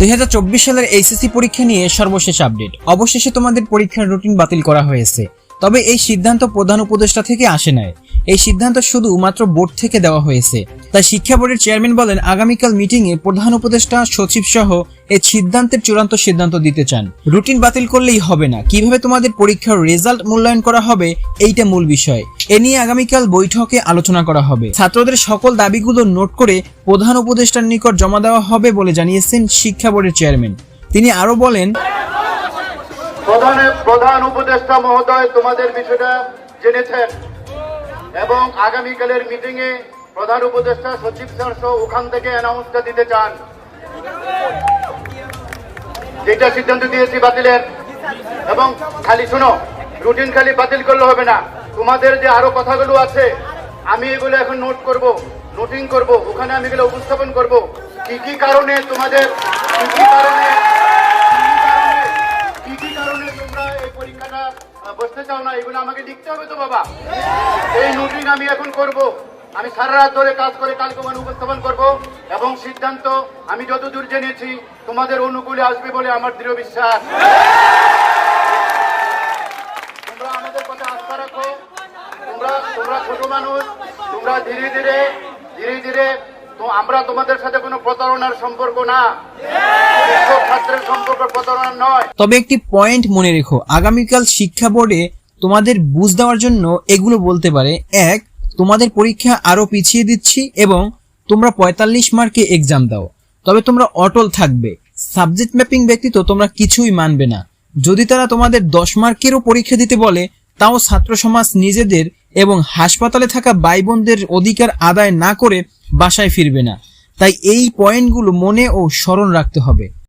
দুই হাজার চব্বিশ সালের এইচএসসি পরীক্ষা নিয়ে সর্বশেষ আপডেট। অবশেষে তোমাদের পরীক্ষার রুটিন বাতিল করা হয়েছে। তবে এই সিদ্ধান্ত প্রধান উপদেষ্টা থেকে আসে নাই। এই সিদ্ধান্ত শুধু মাত্র বোর্ড থেকে দেওয়া হয়েছে। তাই শিক্ষা বোর্ডের চেয়ারম্যান বলেন, আগামীকাল মিটিং এ প্রধান উপদেষ্টা, সচিব সহ এই সিদ্ধান্তের চূড়ান্ত সিদ্ধান্ত দিতে চান। রুটিন বাতিল করলেই হবে না। কীভাবে তোমাদের পরীক্ষার রেজাল্ট মূল্যায়ন করা হবে, এইটা মূল বিষয়। এ নিয়ে আগামীকাল বৈঠকে আলোচনা করা হবে। ছাত্রদের সকল দাবিগুলো নোট করে প্রধান উপদেষ্টার নিকট জমা দেওয়া হবে বলে জানিয়েছেন শিক্ষা বোর্ডের চেয়ারম্যান। তিনি আরও বলেন, প্রধান প্রধান উপদেষ্টা মহোদয়, তোমাদের বিষয়টা জেনেছেন। এবং আগামীকালের মিটিং এ প্রধান উপদেষ্টা সচিব স্যার সহ ওখান থেকে অ্যানাউন্সটা দিতে চান। যেটা সিদ্ধান্ত দিয়েছি বাতিলের। এবং খালি শোনো রুটিন খালি বাতিল করলে হবে না। তোমাদের যে আরও কথাগুলো আছে, আমি এগুলো এখন নোট করব নোটিং করব, ওখানে আমি এগুলো উপস্থাপন করব। কি কি কারণে তোমাদের, কি কি কারণে বসতে চাও না, এগুলো আমাকে লিখতে হবে তো বাবা। এই নোটিং আমি এখন করব। আমি সারা রাত ধরে কাজ করে কালকে মানে উপস্থাপন করব এবং সিদ্ধান্ত আমি যতদূর জেনেছি, তোমাদের অনুকূলে আসবে বলে আমার দৃঢ় বিশ্বাস। তোমরা আমাদের কথা আস্থা রাখো। তোমরা তোমরা ছোট মানুষ, তোমরা ধীরে ধীরে ধীরে ধীরে আমরা তোমাদের সাথে কোনো প্রতারণার সম্পর্ক না শিক্ষক ছাত্রের সম্পর্ক প্রতারণা নয় তবে একটি পয়েন্ট মনে রেখো। আগামীকাল শিক্ষা বোর্ডে তোমাদের বুঝ দেওয়ার জন্য এগুলো বলতে পারে। এক, তোমাদের পরীক্ষা আরও পিছিয়ে দিচ্ছি এবং তোমরা পঁয়তাল্লিশ মার্কে এক্সাম দাও। তবে তোমরা অটল থাকবে। সাবজেক্ট ম্যাপিং ব্যতীত তোমরা কিছুই মানবে না। যদি তারা তোমাদের দশ মার্কেরও পরীক্ষা দিতে বলে, তাও ছাত্র সমাজ নিজেদের এবং হাসপাতালে থাকা ভাই বোনদের অধিকার আদায় না করে বাসায় ফিরবে না। তাই এই পয়েন্টগুলো মনে ও স্মরণ রাখতে হবে।